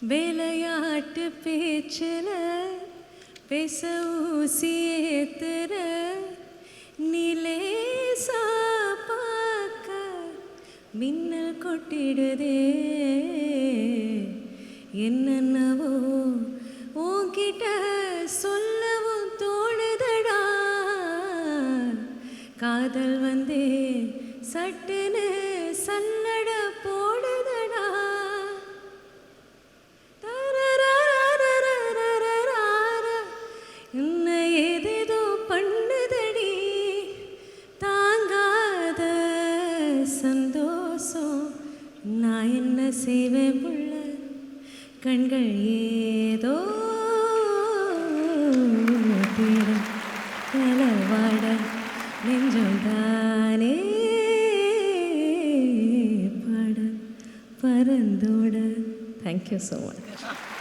விளையாட்டு பேச்சில் பேச ஊசியேத்துற ஏத்துற நிலேசா பார்க்க மின்னல் கொட்டிடுதே. என்னென்னவோ உன்கிட்ட சொல்லவும் தோணுதடா. காதல் வந்தே சட்டுன்னு சல்லட போட. എന്ന സിവമുള്ള കൺകൾ ഏതോ തീരം കലവാട നെഞ്ചൊണ്ടാനേ പാട പരന്തോട് താങ്ക് യു സോ മച്ച്